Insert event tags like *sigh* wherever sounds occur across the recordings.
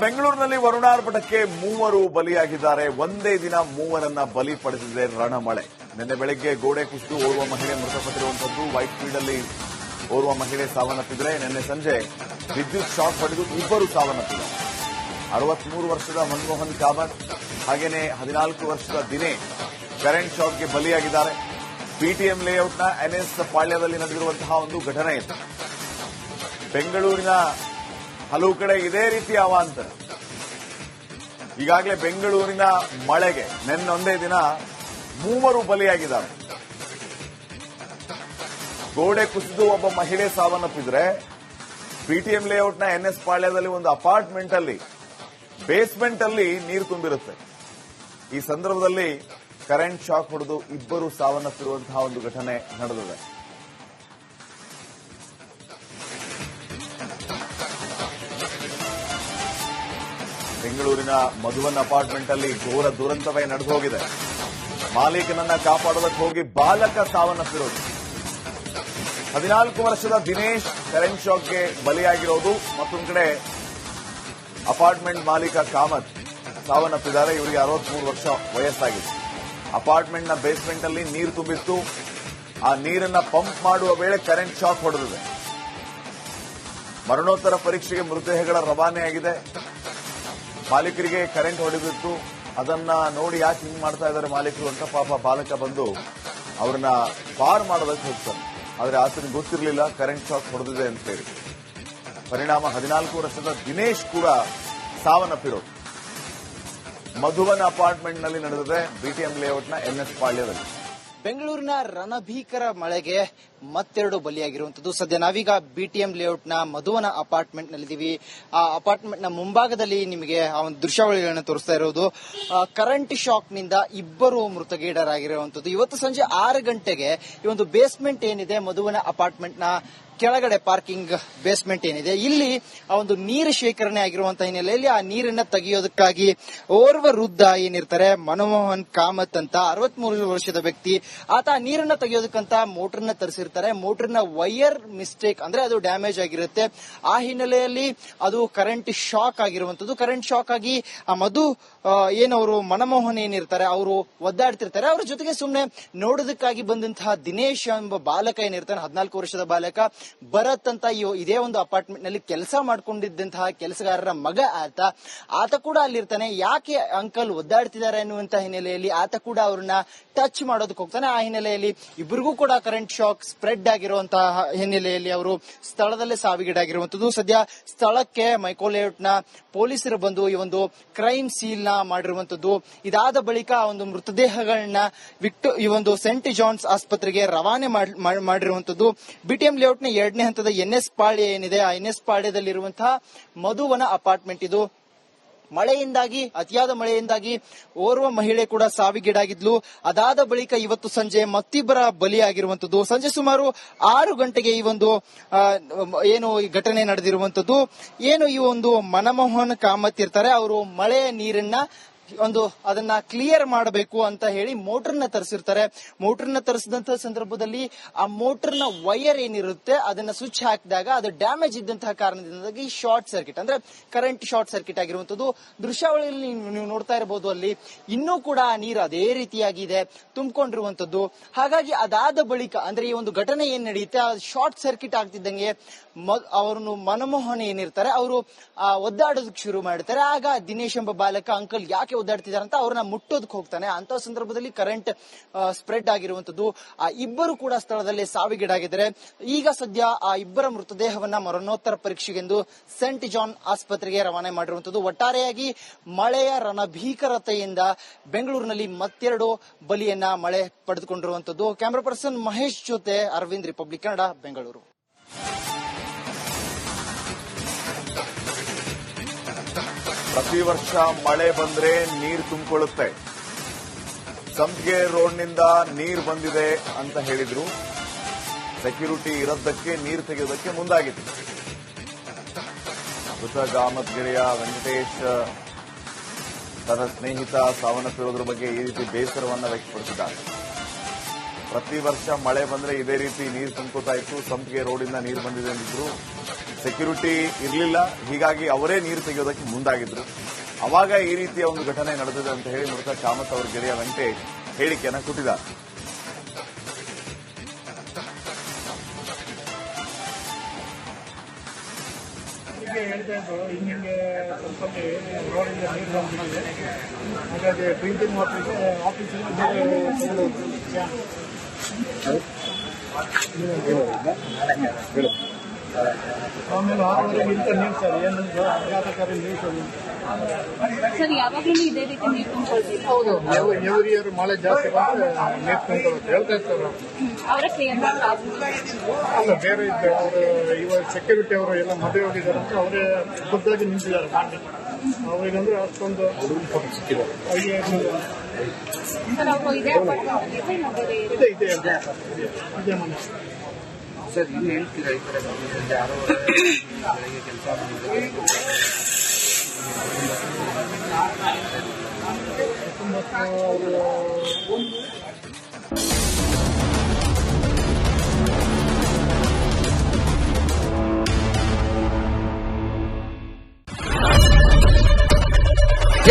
ಬೆಂಗಳೂರಿನಲ್ಲಿ ವರುಣಾರ್ಭಟಕ್ಕೆ ಮೂವರು ಬಲಿಯಾಗಿದ್ದಾರೆ. ಒಂದೇ ದಿನ ಮೂವರನ್ನ ಬಲಿ ಪಡೆದಿದೆ ರಣಮಳೆ. ನಿನ್ನೆ ಬೆಳಗ್ಗೆ ಗೋಡೆ ಕುಸಿದು ಓರ್ವ ಮಹಿಳೆ ಮೃತಪಟ್ಟಿರುವಂತದ್ದು ವೈಟ್ ಫೀಲ್ಡ್ ಅಲ್ಲಿ ಓರ್ವ ಮಹಿಳೆ ಸಾವನ್ನಪ್ಪಿದ್ರೆ ನಿನ್ನೆ ಸಂಜೆ ವಿದ್ಯುತ್ ಶಾಕ್ ಹೊಡೆದು ಇಬ್ಬರು ಸಾವನ್ನಪ್ಪಿದ್ದಾರೆ. ಅರವತ್ಮೂರು ವರ್ಷದ ಮನಮೋಹನ್ ಕಾಮತ್, ಹಾಗೇನೆ ಹದಿನಾಲ್ಕು ವರ್ಷದ ದಿನೇ ಕರೆಂಟ್ ಶಾಕ್ಗೆ ಬಲಿಯಾಗಿದ್ದಾರೆ. ಬಿಟಿಎಂ ಲೇಔಟ್ನ ಎನ್ಎಸ್ ಪಾಳ್ಯದಲ್ಲಿ ನಡೆದಿರುವಂತಹ ಒಂದು ಘಟನೆ ಇದೆ. ಬೆಂಗಳೂರಿನ ಹಲವು ಕಡೆ ಇದೇ ರೀತಿಯ ಅವಾಂತರ ಈಗಾಗಲೇ ಬೆಂಗಳೂರಿನ ಮಳೆಗೆ ನೆನ್ನೊಂದೇ ದಿನ ಮೂವರು ಬಲಿಯಾಗಿದ್ದಾರೆ. ಗೋಡೆ ಕುಸಿದು ಒಬ್ಬ ಮಹಿಳೆ ಸಾವನ್ನಪ್ಪಿದ್ರೆ ಪಿಟಿಎಂ ಲೇಔಟ್ನ ಎನ್ಎಸ್ ಪಾಳ್ಯದಲ್ಲಿ ಒಂದು ಅಪಾರ್ಟ್ಮೆಂಟ್ ಅಲ್ಲಿ ಬೇಸ್ಮೆಂಟ್ ಅಲ್ಲಿ ನೀರು ತುಂಬಿರುತ್ತೆ. ಈ ಸಂದರ್ಭದಲ್ಲಿ ಕರೆಂಟ್ ಶಾಕ್ ಹೊಡೆದು ಇಬ್ಬರು ಸಾವನ್ನಪ್ಪಿರುವಂತಹ ಒಂದು ಘಟನೆ ನಡೆದಿದೆ. ಬೆಂಗಳೂರಿನ ಮಧುವನ್ ಅಪಾರ್ಟ್ಮೆಂಟ್ ಅಲ್ಲಿ ಘೋರ ದುರಂತವೇ ನಡೆದು ಹೋಗಿದೆ ಮಾಲೀಕನನ್ನ ಕಾಪಾಡೋದಕ್ಕೆ ಹೋಗಿ ಬಾಲಕ ಸಾವನ್ನಪ್ಪಿರೋದು. ಹದಿನಾಲ್ಕು ವರ್ಷದ ದಿನೇಶ್ ಕರೆಂಟ್ ಶಾಕ್ಗೆ ಬಲಿಯಾಗಿರೋದು. ಮತ್ತೊಂದು ಕಡೆ ಅಪಾರ್ಟ್ಮೆಂಟ್ ಮಾಲೀಕ ಕಾಮತ್ ಸಾವನ್ನಪ್ಪಿದ್ದಾರೆ. ಇವರಿಗೆ ಅರವತ್ಮೂರು ವರ್ಷ ವಯಸ್ಸಾಗಿದೆ. ಅಪಾರ್ಟ್ಮೆಂಟ್ನ ಬೇಸ್ಮೆಂಟ್ ಅಲ್ಲಿ ನೀರು ತುಂಬಿತ್ತು. ಆ ನೀರನ್ನ ಪಂಪ್ ಮಾಡುವ ವೇಳೆ ಕರೆಂಟ್ ಶಾಕ್ ಹೊಡೆದಿದೆ. ಮರಣೋತ್ತರ ಪರೀಕ್ಷೆಗೆ ಮೃತದೇಹಗಳ ರವಾನೆಯಾಗಿದೆ. ಮಾಲೀಕರಿಗೆ ಕರೆಂಟ್ ಹೊಡೆದಿತ್ತು. ಅದನ್ನ ನೋಡಿ ಯಾಕೆ ಹಿಂಗ್ ಮಾಡ್ತಾ ಇದ್ದಾರೆ ಮಾಲೀಕರು ಅಂತ ಪಾಪ ಬಾಲಕ ಬಂದು ಅವ್ರನ್ನ ಪಾರ್ ಮಾಡೋದಕ್ಕೆ ಹೋಗ್ತಾರೆ ಆದ್ರೆ ಆತನಿಗೆ ಗೊತ್ತಿರಲಿಲ್ಲ, ಕರೆಂಟ್ ಶಾಕ್ ಹೊಡೆದಿದೆ ಅಂತ ಹೇಳಿ ಪರಿಣಾಮ ಹದಿನಾಲ್ಕು ವರ್ಷದ ದಿನೇಶ್ ಕೂಡ ಸಾವನ್ನಪ್ಪಿರೋದು ಮಧುವನ್ ಅಪಾರ್ಟ್ಮೆಂಟ್ನಲ್ಲಿ ನಡೆದಿದೆ ಬಿಟಿಎಂ ಲೇಔಟ್ನ ಎನ್ಎಸ್ ಪಾಳ್ಯದಲ್ಲಿ. ಬೆಂಗಳೂರಿನ ರಣಭೀಕರ ಮಳೆಗೆ ಮತ್ತೆರಡು ಬಲಿಯಾಗಿರುವಂತದ್ದು ಸದ್ಯ ನಾವೀಗ ಬಿಟಿಎಂ ಲೇಔಟ್ನ ಮಧುವನ ಅಪಾರ್ಟ್ಮೆಂಟ್ ನಲ್ಲಿದ್ದೀವಿ ಆ ಅಪಾರ್ಟ್ಮೆಂಟ್ನ ಮುಂಭಾಗದಲ್ಲಿ ನಿಮಗೆ ಆ ಒಂದು ದೃಶ್ಯಾವಳಿಗಳನ್ನು ತೋರಿಸ್ತಾ ಇರೋದು. ಕರೆಂಟ್ ಶಾಕ್ನಿಂದ ಇಬ್ಬರು ಮೃತಗೀಡರಾಗಿರುವಂತದ್ದು ಇವತ್ತು ಸಂಜೆ ಆರು ಗಂಟೆಗೆ ಈ ಒಂದು ಬೇಸ್ಮೆಂಟ್ ಏನಿದೆ, ಮಧುವನ ಅಪಾರ್ಟ್ಮೆಂಟ್ನ ಕೆಳಗಡೆ ಪಾರ್ಕಿಂಗ್ ಬೇಸ್ಮೆಂಟ್ ಏನಿದೆ, ಇಲ್ಲಿ ಆ ಒಂದು ನೀರು ಶೇಖರಣೆ ಆಗಿರುವಂತಹ ಹಿನ್ನೆಲೆಯಲ್ಲಿ ಆ ನೀರನ್ನ ತೆಗೆಯೋದಕ್ಕಾಗಿ ಓರ್ವ ವೃದ್ಧ ಏನಿರ್ತಾರೆ, ಮನಮೋಹನ್ ಕಾಮತ್ ಅಂತ ಅರವತ್ಮೂರು ವರ್ಷದ ವ್ಯಕ್ತಿ, ಆತ ನೀರನ್ನ ತೆಗೆಯೋದಕ್ಕಂತ ಮೋಟರ್ನ ತರಿಸಿರ್ತಾರೆ. ಮೋಟರ್ನ ವೈಯರ್ ಮಿಸ್ಟೇಕ್ ಅಂದ್ರೆ ಅದು ಡ್ಯಾಮೇಜ್ ಆಗಿರುತ್ತೆ. ಆ ಹಿನ್ನೆಲೆಯಲ್ಲಿ ಅದು ಕರೆಂಟ್ ಶಾಕ್ ಆಗಿರುವಂತದ್ದು ಕರೆಂಟ್ ಶಾಕ್ ಆಗಿ ಆ ಮಧು ಏನವರು ಮನಮೋಹನ್ ಏನಿರ್ತಾರೆ, ಅವರು ಒದ್ದಾಡ್ತಿರ್ತಾರೆ. ಅವ್ರ ಜೊತೆಗೆ ಸುಮ್ನೆ ನೋಡೋದಕ್ಕಾಗಿ ಬಂದಂತಹ ದಿನೇಶ್ ಎಂಬ ಬಾಲಕ ಏನಿರ್ತಾನೆ, ಹದಿನಾಲ್ಕು ವರ್ಷದ ಬಾಲಕ ಭರತ್ ಅಂತ ಇದೇ ಒಂದು ಅಪಾರ್ಟ್ಮೆಂಟ್ನಲ್ಲಿ ಕೆಲಸ ಮಾಡ್ಕೊಂಡಿದ್ದಂತಹ ಕೆಲಸಗಾರರ ಮಗ ಆತ. ಆತ ಕೂಡ ಅಲ್ಲಿರ್ತಾನೆ. ಯಾಕೆ ಅಂಕಲ್ ಒದ್ದಾಡ್ತಿದ್ದಾರೆ ಅನ್ನುವಂತ ಹಿನ್ನೆಲೆಯಲ್ಲಿ ಆತ ಕೂಡ ಅವ್ರನ್ನ ಟಚ್ ಮಾಡೋದಕ್ಕೆ ಹೋಗ್ತಾನೆ. ಆ ಹಿನ್ನೆಲೆಯಲ್ಲಿ ಇಬ್ಬರಿಗೂ ಕೂಡ ಕರೆಂಟ್ ಶಾಕ್ ಸ್ಪ್ರೆಡ್ ಆಗಿರುವಂತಹ ಹಿನ್ನೆಲೆಯಲ್ಲಿ ಅವರು ಸ್ಥಳದಲ್ಲೇ ಸಾವಿಗೀಡಾಗಿರುವಂತದ್ದು ಸದ್ಯ ಸ್ಥಳಕ್ಕೆ ಮೈಕೋಲೇಔಟ್ನ ಪೊಲೀಸರು ಬಂದು ಈ ಒಂದು ಕ್ರೈಮ್ ಸೀಲ್ನ ಮಾಡಿರುವಂತದ್ದು ಇದಾದ ಬಳಿಕ ಒಂದು ಮೃತದೇಹಗಳನ್ನ ವಿಕ್ಟೋ ಈ ಒಂದು ಸೆಂಟ್ ಜಾನ್ಸ್ ಆಸ್ಪತ್ರೆಗೆ ರವಾನೆ ಮಾಡ್- ಮಾಡ್- ಮಾಡಿರುವಂತದ್ದು ಬಿಟಿಎಂ ಲೇಔಟ್ನ ಎರಡನೇ ಹಂತದ ಎನ್ ಎಸ್ ಪಾಳ್ಯ ಏನಿದೆ, ಆ ಎನ್ ಎಸ್ ಪಾಳ್ಯದಲ್ಲಿರುವಂತಹ ಮಧುವನ ಅಪಾರ್ಟ್ಮೆಂಟ್ ಇದು. ಮಳೆಯಿಂದಾಗಿ, ಅತಿಯಾದ ಮಳೆಯಿಂದಾಗಿ ಓರ್ವ ಮಹಿಳೆ ಕೂಡ ಸಾವಿಗೀಡಾಗಿದ್ಲು. ಅದಾದ ಬಳಿಕ ಇವತ್ತು ಸಂಜೆ ಮತ್ತಿಬ್ಬರ ಬಲಿಯಾಗಿರುವಂತದ್ದು ಸಂಜೆ ಸುಮಾರು ಆರು ಗಂಟೆಗೆ ಈ ಒಂದು ಏನು ಈ ಘಟನೆ ನಡೆದಿರುವಂತದ್ದು ಏನು ಈ ಒಂದು ಮನಮೋಹನ್ ಕಾಮತ್ ಇರ್ತಾರೆ, ಅವರು ಮಳೆಯ ನೀರನ್ನ ಒಂದು ಅದನ್ನ ಕ್ಲಿಯರ್ ಮಾಡಬೇಕು ಅಂತ ಹೇಳಿ ಮೋಟರ್ನ ತರಿಸಿರ್ತಾರೆ. ಮೋಟರ್ನ ತರಿಸಿದಂತಹ ಸಂದರ್ಭದಲ್ಲಿ ಆ ಮೋಟರ್ನ ವೈರ್ ಏನಿರುತ್ತೆ ಅದನ್ನ ಸ್ವಿಚ್ ಹಾಕಿದಾಗ ಅದು ಡ್ಯಾಮೇಜ್ ಇದ್ದಂತಹ ಕಾರಣದಿಂದಾಗಿ ಶಾರ್ಟ್ ಸರ್ಕಿಟ್ ಅಂದ್ರೆ ಕರೆಂಟ್ ಶಾರ್ಟ್ ಸರ್ಕಿಟ್ ಆಗಿರುವಂತದ್ದು ದೃಶ್ಯಾವಳಿಯಲ್ಲಿ ನೀವು- ನೋಡ್ತಾ ಇರಬಹುದು ಅಲ್ಲಿ. ಇನ್ನೂ ಕೂಡ ಆ ನೀರು ಅದೇ ರೀತಿಯಾಗಿದೆ. ತುಂಬಿಕೊಂಡಿರುವಂತದ್ದು ಹಾಗಾಗಿ ಅದಾದ ಬಳಿಕ ಅಂದ್ರೆ ಈ ಒಂದು ಘಟನೆ ಏನ್ ನಡೆಯುತ್ತೆ? ಶಾರ್ಟ್ ಸರ್ಕಿಟ್ ಆಗ್ತಿದ್ದಂಗೆ ಅವರನ್ನು ಮನಮೋಹನ್ ಏನಿರ್ತಾರೆ, ಅವರು ಒದ್ದಾಡೋದಕ್ಕೆ ಶುರು ಮಾಡ್ತಾರೆ. ಆಗ ದಿನೇಶ್ ಎಂಬ ಬಾಲಕ ಅಂಕಲ್ ಯಾಕೆ ಒದ್ದಾಡ್ತಿದ್ದಾರೆ ಅಂತ ಅವ್ರನ್ನ ಮುಟ್ಟೋದಕ್ಕೆ ಹೋಗ್ತಾನೆ. ಅಂತ ಸಂದರ್ಭದಲ್ಲಿ ಕರೆಂಟ್ ಸ್ಪ್ರೆಡ್ ಆಗಿರುವಂತದ್ದು ಆ, ಇಬ್ಬರು ಕೂಡ ಸ್ಥಳದಲ್ಲಿ ಸಾವಿಗೀಡಾಗಿದ್ದಾರೆ. ಈಗ ಸದ್ಯ ಆ ಇಬ್ಬರ ಮೃತದೇಹವನ್ನ ಮರಣೋತ್ತರ ಪರೀಕ್ಷೆಗೆಂದು ಸೆಂಟ್ ಜಾನ್ ಆಸ್ಪತ್ರೆಗೆ ರವಾನೆ ಮಾಡಿರುವಂತದ್ದು ಒಟ್ಟಾರೆಯಾಗಿ ಮಳೆಯ ರಣಭೀಕರತೆಯಿಂದ ಬೆಂಗಳೂರಿನಲ್ಲಿ ಮತ್ತೆರಡು ಬಲಿಯನ್ನ ಮಳೆ ಪಡೆದುಕೊಂಡಿರುವಂತದ್ದು ಕ್ಯಾಮರಾ ಪರ್ಸನ್ ಮಹೇಶ್ ಜೊತೆ ಅರವಿಂದ್ ರಿಪಬ್ಲಿಕ್ ಕನ್ನಡ ಬೆಂಗಳೂರು ಪ್ರತಿ ವರ್ಷ ಮಳೆ ಬಂದ್ರೆ ನೀರು ತುಂಬಿಕೊಳ್ಳುತ್ತೆ. ಸಂಪಿಗೆ ರೋಡ್ನಿಂದ ನೀರು ಬಂದಿದೆ ಅಂತ ಹೇಳಿದ್ರು. ಸೆಕ್ಯೂರಿಟಿ ಇರೋದಕ್ಕೆ ನೀರು ತೆಗೆಯೋದಕ್ಕೆ ಮುಂದಾಗಿದೆ. ಮೃತ ಗೆಳೆಯ ವೆಂಕಟೇಶ್, ತನ್ನ ಸ್ನೇಹಿತ ಸಾವನ್ನಪ್ಪಿರೋದ್ರ ಬಗ್ಗೆ ಈ ರೀತಿ ಬೇಸರವನ್ನ ವ್ಯಕ್ತಪಡಿಸಿದ್ದಾರೆ. ಪ್ರತಿ ವರ್ಷ ಮಳೆ ಬಂದ್ರೆ ಇದೇ ರೀತಿ ನೀರು ತುಂಬ್ಕೋತಾ ಇತ್ತು. ಸಂಪಿಗೆ ರೋಡಿಂದ ನೀರು ಬಂದಿದೆ ಅಂದಿದ್ರು. ಸೆಕ್ಯೂರಿಟಿ ಇರಲಿಲ್ಲ. ಹೀಗಾಗಿ ಅವರೇ ನೀರು ತೆಗೆಯೋದಕ್ಕೆ ಮುಂದಾಗಿದ್ರು. ಅವಾಗ ಈ ರೀತಿಯ ಒಂದು ಘಟನೆ ನಡೆದಿದೆ ಅಂತ ಹೇಳಿ ಮೃತ ಕಾಮತ್ ಅವರ ಗೆಳೆಯ ವೆಂಕಟೇಶ್ ಹೇಳಿಕೆಯನ್ನು ಕೊಟ್ಟಿದ್ದಾರೆ. ಹೇಳ್ತಾ ಇದ್ರು. ಹಿಂಗೆ ಸ್ವಲ್ಪ ರೋಡಿಂದ ನೀರು ಬಂದಿದೆ. ಹಾಗಾಗಿ ಆಫೀಸಿಗೆ ಬೇರೆ ತಗೊಂಡು ಆಮೇಲೆ ಆರೂವರೆಗೆ ಇಂಥ ನೀರು ಸರ್ ಏನಂದ್ರೆ ಆಘಾತಕಾರಿ ನೀರು ಸರ್ ಸರ್ ಯಾವಾಗ್ಲೂ ಇದೇ ರೀತಿ ನೀರು ತುಂಬಿಕೊಳ್ತೀವಿ ಹೌದು ಎವ್ರಿ ಇಯರ್ ಮಳೆ ಜಾಸ್ತಿ ಬಂದ್ರೆ ನೀರು ತುಂಬ್ಕೊಳ್ಳುತ್ತೆ ಹೇಳ್ತಾ ಇರ್ತಾರೆ ಅವ್ರು. ಅವರೇ ಕ್ಲಿಯರ್ ಅಲ್ಲ ಬೇರೆ ಇದ್ದ ಅವರು ಇವಾಗ ಸೆಕ್ಯೂರಿಟಿ ಅವರು ಎಲ್ಲ ಮದುವೆ ಹೋಗಿದ್ದಾರೆ ಅಂತ ಅವರೇ ಖುದ್ದಾಗಿ ನಿಂತಿದ್ದಾರೆ ಅವ್ರಿಗಂದ್ರೆ ಅಷ್ಟೊಂದು ಇದೆ ಇದೆ ಇದೆ. ಇದೆ ಮನೆ.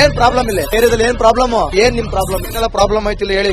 ಏನ್ ಪ್ರಾಬ್ಲಮ್ ಇಲ್ಲ ಏರಿಯಾದಲ್ಲಿ ಏನ್ ಪ್ರಾಬ್ಲಮ್ ಏನ್ ನಿಮ್ ಪ್ರಾಬ್ಲಮ್ ಇನ್ನೆಲ್ಲ ಪ್ರಾಬ್ಲಮ್ ಆಯ್ತಿಲ್ಲ ಹೇಳಿ.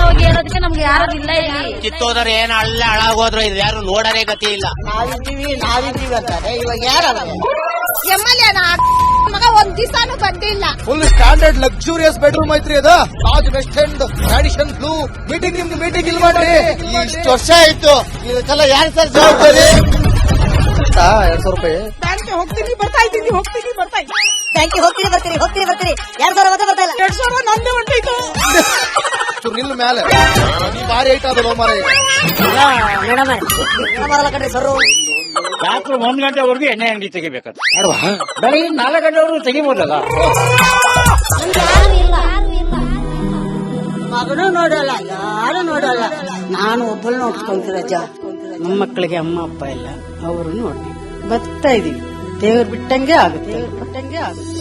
ಹೋಗಿ ಹೇಳೋದಕ್ಕೆ ನಮ್ಗೆ ಯಾರು ಇಲ್ಲ ಇಲ್ಲಿ. ಕಿತ್ತೋದ್ರೆ ಏನ್ ಅಲ್ಲ ಹಾಳಾಗೋದ್ರು ಇದು ಯಾರು ನೋಡರೇ ಗತಿ ಇಲ್ಲ. ನಾವಿದ್ದೀವಿ ನಾವಿದ್ದೀವಿ ಅಂತಾರೆ. ಇವಾಗ ಯಾರು ಎಂ ಎಲ್ ಎ ಮಗ ಒಂದ್ ದಿವಸಾನು ಬಂದಿಲ್ಲ ಫುಲ್ ಸ್ಟ್ಯಾಂಡರ್ಡ್ ಲಕ್ಸುರಿಯಸ್ ಬೆಡ್ರೂಮ್ ಐತ್ರಿ ಅದ. Taj West End tradition blue meeting ನಿಮ್ದು ಮೀಟಿಂಗ್ ಇಲ್ಲಿ ಮಾಡ್ರಿ. ಇಷ್ಟು ವರ್ಷ ಆಯ್ತು. ಇದಕ್ಕೆಲ್ಲ ಯಾರು ಸರ್ ಜವಾಬ್ದಾರಿ? ಎರಡ್ ಸಾವಿರ ರೂಪಾಯಿ. ಬ್ಯಾಂಕ್ ಹೋಗ್ತೀನಿ ಬರ್ತಾ ಇದ್ದೀನಿ ಹೋಗ್ತೀನಿ ಬರ್ತಾ ಇದ್ದೀನಿ. ಬ್ಯಾಂಕಿಗೆ ಹೋಗ್ತೀನಿ ಬರ್ತೀನಿ ಹೋಗ್ತೀನಿ ಬರ್ತೀನಿ ಎರಡ್ ಸಾವಿರ ಮತ್ತೆ ಬರ್ತಾ ಇಲ್ಲ. ಎರಡ್ ಸಾವಿರ ನಂದೇ ಹೊಂಟೈತು ಚೂರ್ *laughs* ನಿಲ್ ಮೇಲೆ ನೀ ಭಾರಿ ಐಟ್ ಅದು ಮಾರ ಮೇಡಮ್ ಬರಲ್ಲ ಕಣ್ರಿ ಸರ್ ರಾತ್ರಿ ಒಂದ್ ಗಂಟೆವರೆಗೂ ಎಣ್ಣೆ ಅಂಗಡಿ ತೆಗಿಬೇಕು ಬೆಳಗ್ಗೆ ನಾಲ್ಕು ಗಂಟೆವರೆಗೂ ತೆಗಿಬೋದಲ್ಲ? ಮಗನೂ ನೋಡಲ್ಲ ಯಾರು ನೋಡಲ್ಲ. ನಾನು ಒಬ್ಬಳು ನೋಡ್ಕೊಂತೀರಜ್ಜ ನಮ್ಮ ಮಕ್ಕಳಿಗೆ ಅಮ್ಮ ಅಪ್ಪ ಇಲ್ಲ. ಅವರು ನೋಡಿ. ಬರ್ತಾ ಇದೀವಿ. ದೇವ್ರು ಬಿಟ್ಟಂಗೆ ಆಗುತ್ತೆ ದೇವ್ರು ಬಿಟ್ಟಂಗೆ ಆಗುತ್ತೆ.